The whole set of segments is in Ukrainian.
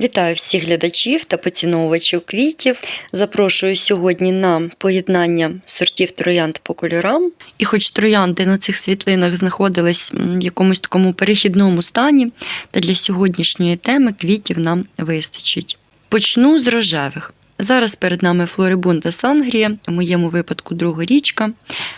Вітаю всіх глядачів та поціновувачів квітів. Запрошую сьогодні на поєднання сортів троянд по кольорам. І хоч троянди на цих світлинах знаходились в якомусь такому перехідному стані, та для сьогоднішньої теми квітів нам вистачить. Почну з рожевих. Зараз перед нами Флорибунда Сангрія, у моєму випадку друга річка.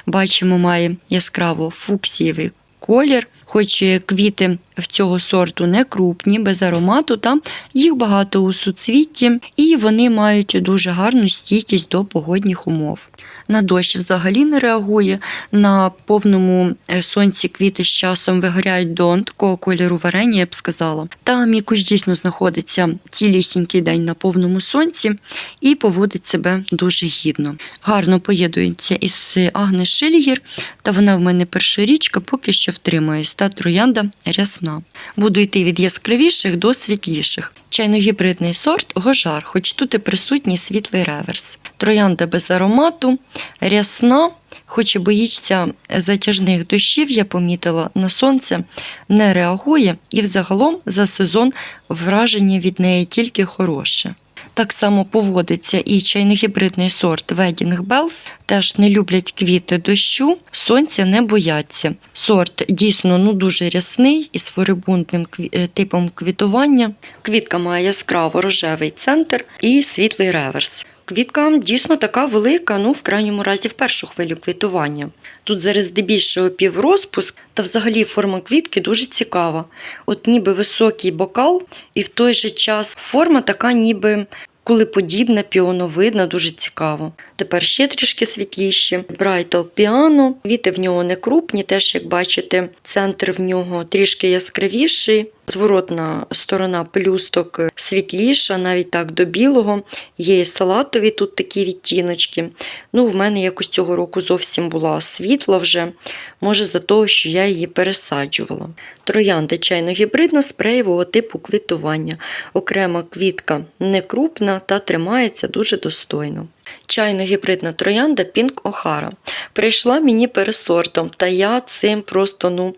Бачимо, має яскраво фуксієвий колір, хоч квіти в цього сорту не крупні, без аромату, та їх багато у суцвітті, і вони мають дуже гарну стійкість до погодних умов. На дощ взагалі не реагує. На повному е, сонці квіти з часом вигоряють до такого кольору варення, я б сказала. Та мікуш дійсно знаходиться цілісінький день на повному сонці і поводить себе дуже гідно. Гарно поєднується із Агне Шильгір, та вона в мене першорічка, поки що втримуюсь, та троянда рясна. Буду йти від яскравіших до світліших. Чайно-гібридний сорт гожар, хоч тут і присутній світлий реверс. Троянда без аромату, рясна, хоч і боїться затяжних дощів, я помітила, на сонце не реагує і взагалом за сезон враження від неї тільки хороше. Так само поводиться і чайно-гібридний сорт Wedding Bells. Теж не люблять квіти дощу, сонця не бояться. Сорт дійсно ну, дуже рясний із флорибундним е, типом квітування. Квітка має яскраво рожевий центр і світлий реверс. Квітка дійсно така велика, ну в крайньому разі в першу хвилю квітування. Тут зараз здебільшого піврозпуск, та взагалі форма квітки дуже цікава. От ніби високий бокал, і в той же час форма така, ніби кулеподібна, піоновидна, дуже цікаво. Тепер ще трішки світліші. Брайтал піано. Квіти в нього не крупні, теж, як бачите, центр в нього трішки яскравіший. Зворотна сторона пелюсток світліша, навіть так до білого. Є і салатові тут такі відтіночки. Ну, в мене якось цього року зовсім була світла вже. Може, за того, що я її пересаджувала. Троянда чайно-гібридна спреєвого типу квітування. Окрема квітка не крупна та тримається дуже достойно. Чайно-гібридна троянда Pink Охара. Прийшла мені пересортом, та я цим просто ну,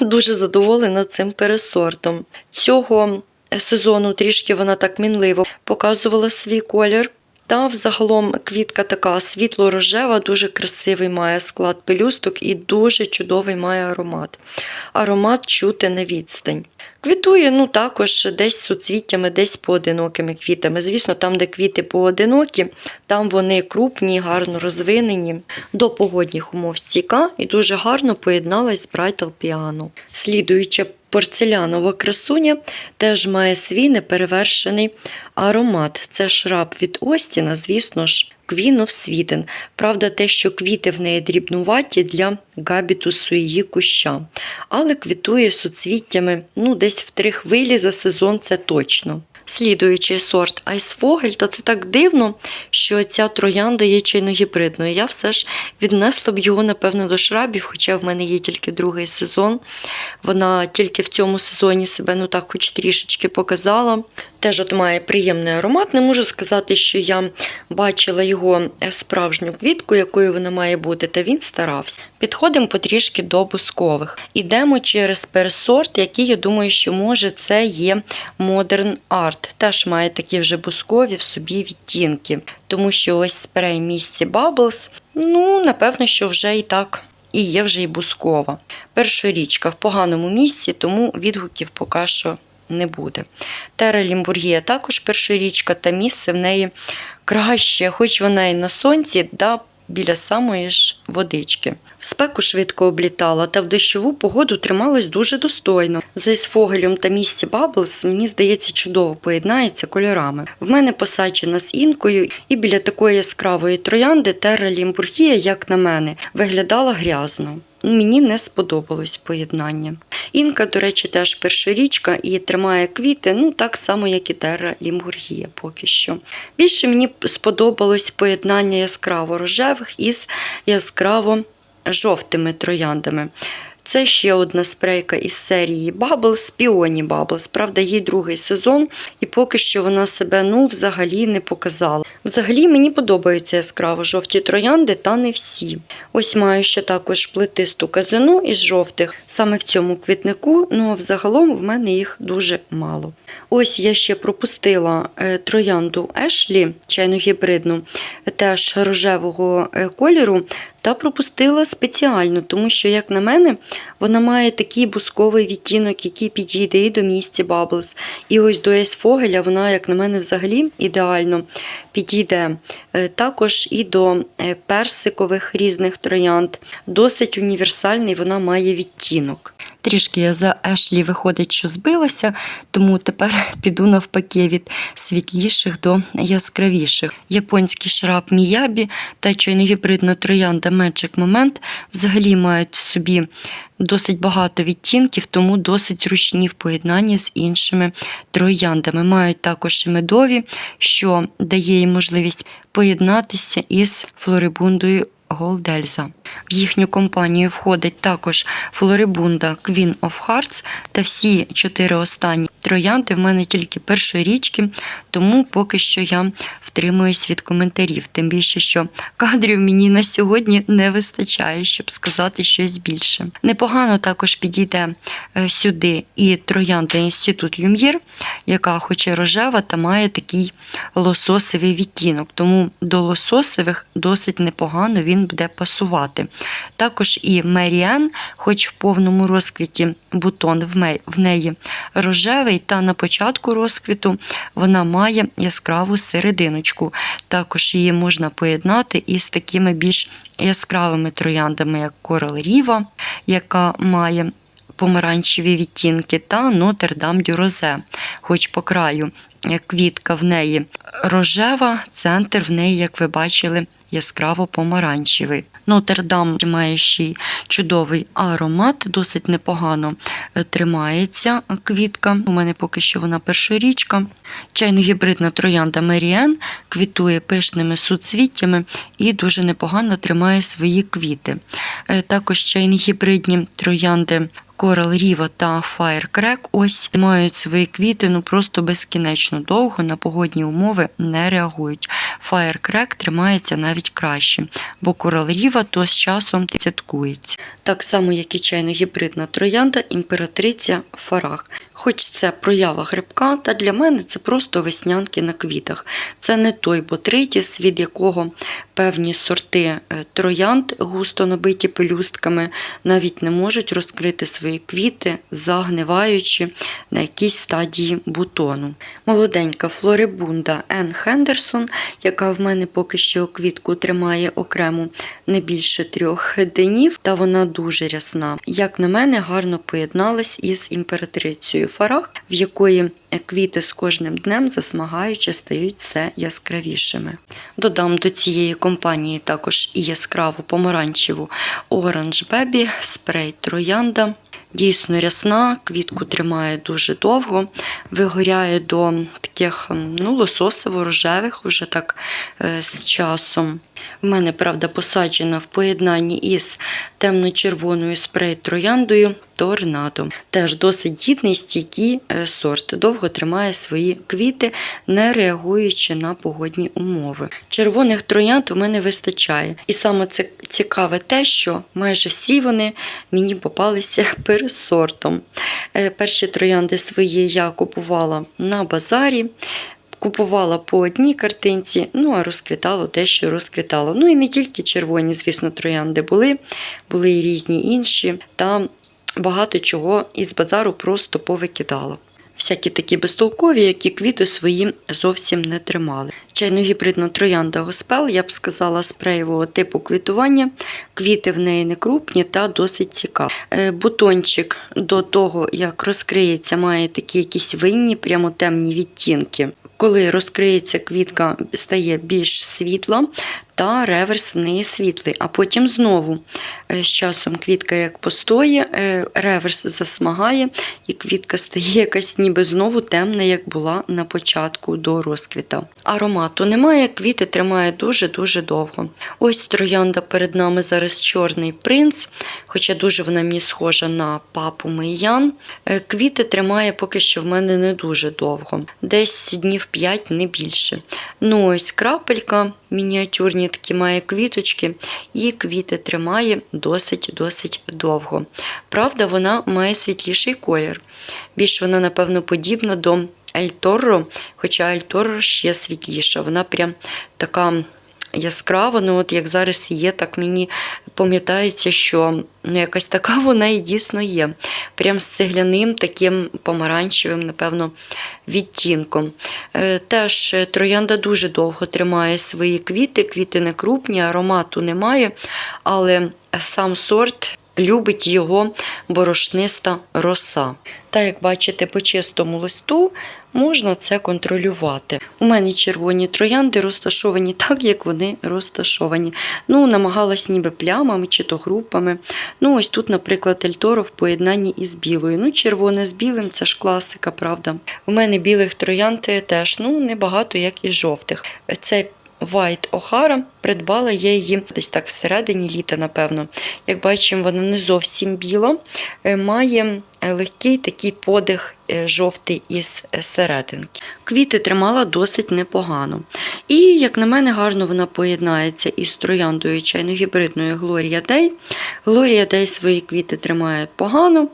дуже задоволена цим пересортом. Цього сезону трішки вона так мінливо показувала свій колір. Та взагалом квітка така світло-рожева, дуже красивий має склад пелюсток і дуже чудовий має аромат. Аромат чути на відстань. Квітує ну, також десь суцвіттями, десь поодинокими квітами. Звісно, там, де квіти поодинокі, там вони крупні, гарно розвинені. До погодних умов стійка і дуже гарно поєдналась з Брайтал Піано. Слідуюча порцелянова красуня теж має свій неперевершений аромат. Це шраб від Остіна, звісно ж, квінов світен. Правда, те, що квіти в неї дрібнуваті для габітусу її куща. Але квітує суцвіттями ну, десь в три хвилі за сезон, це точно. Слідуючий сорт Айсфогель, та це так дивно, що ця троянда є чайно-гібридною. Я все ж віднесла б його, напевно, до шрабів, хоча в мене є тільки другий сезон. Вона тільки в цьому сезоні себе ну так хоч трішечки показала. Теж от має приємний аромат. Не можу сказати, що я бачила його справжню квітку, якою вона має бути, та він старався. Підходимо потрішки до бускових. Ідемо через пересорт, який я думаю, що може це є Modern Art. Теж має такі вже бускові в собі відтінки. Тому що ось спрей місці Bubbles, ну, напевно, що вже і так. І є вже і бускова. Першорічка в поганому місці, тому відгуків поки що не буде. Тера Лімбургія також першорічка, та місце в неї краще, хоч вона і на сонці, да біля самої ж водички. В спеку швидко облітала, та в дощову погоду трималась дуже достойно. За ісфогелем та місці Баблс, мені здається, чудово поєднається кольорами. В мене посаджена з інкою, і біля такої яскравої троянди Терра Лімбургія, як на мене, виглядала грязно. Мені не сподобалось поєднання. Інка, до речі, теж першорічка і тримає квіти, ну так само, як і Терра Лімбургія поки що. Більше мені сподобалось поєднання яскраво рожевих із яскраво жовтими трояндами. Це ще одна спрейка із серії Bubbles, Peony Bubbles. Правда, їй другий сезон, і поки що вона себе ну, взагалі не показала. Взагалі мені подобаються яскраво жовті троянди, та не всі. Ось маю ще також плетисту казину із жовтих, саме в цьому квітнику, ну а взагалом в мене їх дуже мало. Ось я ще пропустила е, троянду Ешлі, чайно гібридну, теж рожевого е, кольору, та пропустила спеціально, тому що, як на мене, вона має такий бусковий відтінок, який підійде і до місті Bubbles. І ось до Ейсфогеля вона, як на мене, взагалі ідеально підійде. Е, Також і до е, персикових різних троянд. Досить універсальний вона має відтінок. Трішки я за Ешлі виходить, що збилася, тому тепер піду навпаки від світліших до яскравіших. Японський шраб Міябі та чайно-гібридна троянда Magic Moment взагалі мають в собі досить багато відтінків, тому досить зручні в поєднанні з іншими трояндами. Мають також і медові, що дає їм можливість поєднатися із флорибундою Голдельза. В їхню компанію входить також Флорибунда Queen of Hearts та всі чотири останні троянди в мене тільки першорічки, тому поки що я втримуюсь від коментарів. Тим більше, що кадрів мені на сьогодні не вистачає, щоб сказати щось більше. Непогано також підійде е, сюди і троянда Інститут Люм'єр, яка хоч і рожева, та має такий лососовий відтінок. Тому до лососових досить непогано він буде пасувати. Також і Меріан, хоч в повному розквіті бутон в неї рожевий, та на початку розквіту вона має яскраву серединочку. Також її можна поєднати із такими більш яскравими трояндами, як Coral Riva, яка має помаранчеві відтінки, та Нотердам Дю. Хоч по краю е, квітка в неї рожева, центр в неї, як ви бачили, яскраво помаранчевий. Нотердам має ще чудовий аромат, досить непогано е, тримається квітка. У мене поки що вона першорічка. Чайно-гібридна троянда Меріен квітує пишними суцвіттями і дуже непогано тримає свої квіти. Е, Також чайно-гібридні троянди Coral Riva та Firecrack ось мають свої квіти ну просто безкінечно довго на погодні умови не реагують. Firecrack тримається навіть краще, бо Coral Riva то з часом цяткується. Так само, як і чайно-гібридна троянда, імператриця Фарах. Хоч це проява грибка, та для мене це просто веснянки на квітах. Це не той ботритіс, від якого певні сорти е, троянд, густо набиті пелюстками, навіть не можуть розкрити свої квіти, загниваючи на якійсь стадії бутону. Молоденька флорибунда Ен Хендерсон, яка в мене поки що квітку тримає окремо не більше трьох днів, та вона дуже рясна. Як на мене, гарно поєдналась із імператрицею Фарах, в якої квіти з кожним днем засмагаючи стають все яскравішими. Додам до цієї компанії також і яскраву помаранчеву Orange Baby, спрей Троянда. Дійсно рясна, квітку тримає дуже довго, вигоряє до таких ну, лососово-рожевих уже так е, з часом. В мене, правда, посаджена в поєднанні із темно-червоною спрей трояндою торнадо. Теж досить гідний стійкий е, сорт. Довго тримає свої квіти, не реагуючи на погодні умови. Червоних троянд в мене вистачає. І саме це цікаве те, що майже всі вони мені попалися пересортом. Е, Перші троянди свої я купувала на базарі. Купувала по одній картинці, ну а розквітало те, що розквітало. Ну і не тільки червоні, звісно, троянди були, були і різні інші. Та багато чого із базару просто повикидала. Всякі такі безтолкові, які квіти свої зовсім не тримали. Чайно-гібридна троянда Госпел, я б сказала, спреєвого типу квітування. Квіти в неї не крупні та досить цікаві. Е, Бутончик до того, як розкриється, має такі якісь винні, прямо темні відтінки. Коли розкриється квітка, стає більш світла. Та реверс в неї світлий. А потім знову е, з часом квітка як постоє, е, реверс засмагає, і квітка стає якась ніби знову темна, як була на початку до розквіта. Аромату немає, квіти тримає дуже-дуже довго. Ось троянда перед нами зараз чорний принц, хоча дуже вона мені схожа на папу Мейян. Е, Квіти тримає поки що в мене не дуже довго, десь днів 5, не більше. Ну ось крапелька, мініатюрні такі має квіточки, і квіти тримає досить-досить довго. Правда, вона має світліший колір. Більш вона, напевно, подібна до Ельторро, хоча Ельторро ще світліша. Вона прям така яскрава, ну от як зараз є, так мені пам'ятається, що ну, якась така вона і дійсно є. Прям з цегляним таким помаранчевим, напевно, відтінком. Е, Теж е, троянда дуже довго тримає свої квіти, квіти не крупні, аромату немає, але сам сорт. Любить його борошниста роса. Та, як бачите, по чистому листу можна це контролювати. У мене червоні троянди розташовані так, як вони розташовані. Ну, намагалась ніби плямами чи то групами. Ну, ось тут, наприклад, Ельторо в поєднанні із білою. Ну, червоне з білим це ж класика, правда. У мене білих троянд теж ну, небагато, як і жовтих. Це White O'Hara, придбала я її десь так всередині літа, напевно. Як бачимо, вона не зовсім біла, е, має легкий такий подих е, жовтий із серединки. Квіти тримала досить непогано. І, як на мене, гарно вона поєднається із трояндою чайно-гібридною Глорія Дей. Глорія Дей свої квіти тримає погано.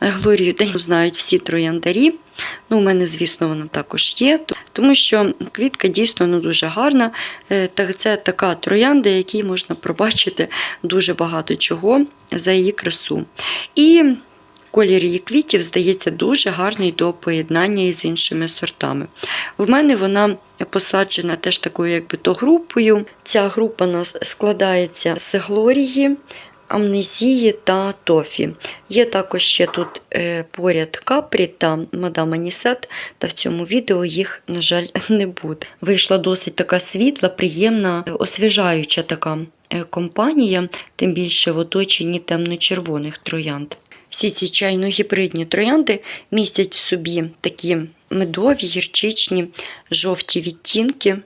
Глорію Дей знають всі трояндарі. Ну, У мене, звісно, вона також є, тому що квітка дійсно ну, дуже гарна. Е, Це така троянда, якій можна пробачити дуже багато чого за її красу. І колір її квітів, здається, дуже гарний до поєднання із іншими сортами. В мене вона посаджена теж такою, якби то групою. Ця група складається з глорії. Амнезії та тофі. Є також ще тут е, поряд капрі та мадам Анісет, та в цьому відео їх, на жаль, не буде. Вийшла досить така світла, приємна, освіжаюча така е, компанія, тим більше в оточенні темно-червоних троянд. Всі ці чайно-гібридні троянди містять в собі такі медові, гірчичні, жовті відтінки,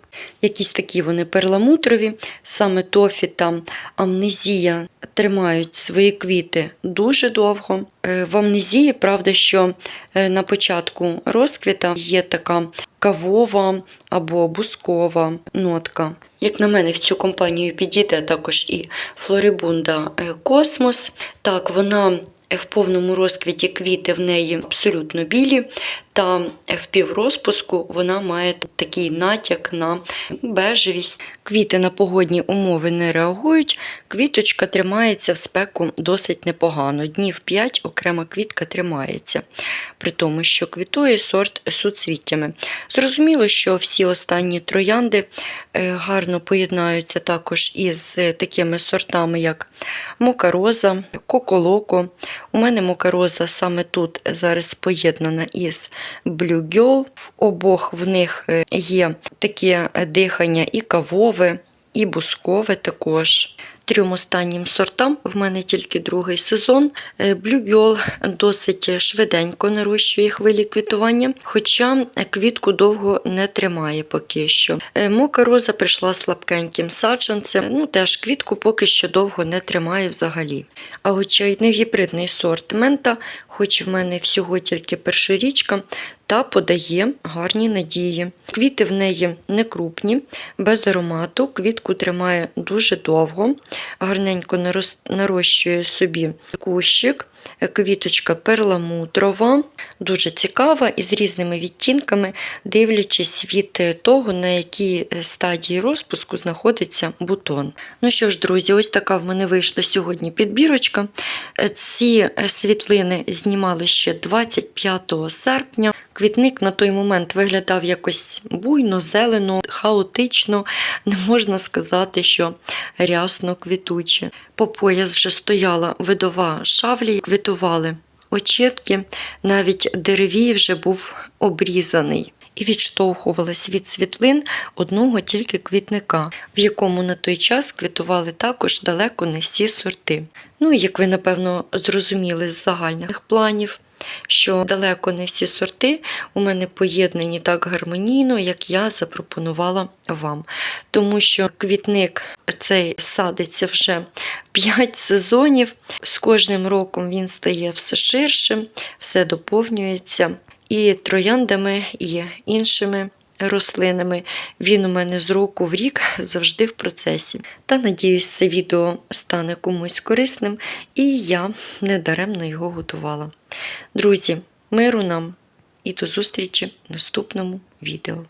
якісь такі вони перламутрові, саме тофі та амнезія тримають свої квіти дуже довго. Е, В амнезії, правда, що е, на початку розквіта є така кавова або бускова нотка. Як на мене, в цю компанію підійде також і Флорибунда е, Космос. Так, вона в повному розквіті квіти в неї абсолютно білі, та в піврозпуску вона має такий натяк на бежевість. Квіти на погодні умови не реагують, квіточка тримається в спеку досить непогано. Днів 5 окрема квітка тримається, при тому, що квітує сорт суцвіттями. Зрозуміло, що всі останні троянди е, гарно поєднаються також із такими сортами, як Мокароза, Коколоко. У мене Мокароза саме тут зараз поєднана із Blue Girl. В обох в них е, є таке дихання і кавове, і бускове також. Трьом останнім сортам в мене тільки другий сезон. Е, досить швиденько нарощує хвилі квітування, хоча квітку довго не тримає поки що. Е, Мока роза прийшла слабкеньким саджанцем, ну теж квітку поки що довго не тримає взагалі. А от чайний гібридний сорт мента, хоч в мене всього тільки першорічка, та подає гарні надії. Квіти в неї не крупні, без аромату, квітку тримає дуже довго, гарненько нарощує собі кущик, квіточка перламутрова, дуже цікава і з різними відтінками, дивлячись від того, на якій стадії розпуску знаходиться бутон. Ну що ж, друзі, ось така в мене вийшла сьогодні підбірочка. Ці світлини знімали ще 25 серпня. Квітник на той момент виглядав якось буйно, зелено, хаотично. Не можна сказати, що рясно квітуче. По пояс вже стояла видова шавлі, квітували очітки, навіть деревій вже був обрізаний. і відштовхувалась від світлин одного тільки квітника, в якому на той час квітували також далеко не всі сорти. Ну і як ви напевно зрозуміли з загальних планів, що далеко не всі сорти у мене поєднані так гармонійно, як я запропонувала вам. Тому що квітник цей садиться вже 5 сезонів. З кожним роком він стає все ширшим, все доповнюється і трояндами, і іншими. Рослинами він у мене з року в рік завжди в процесі. Та надіюсь, це відео стане комусь корисним, і я недаремно його готувала. Друзі, миру нам і до зустрічі в наступному відео.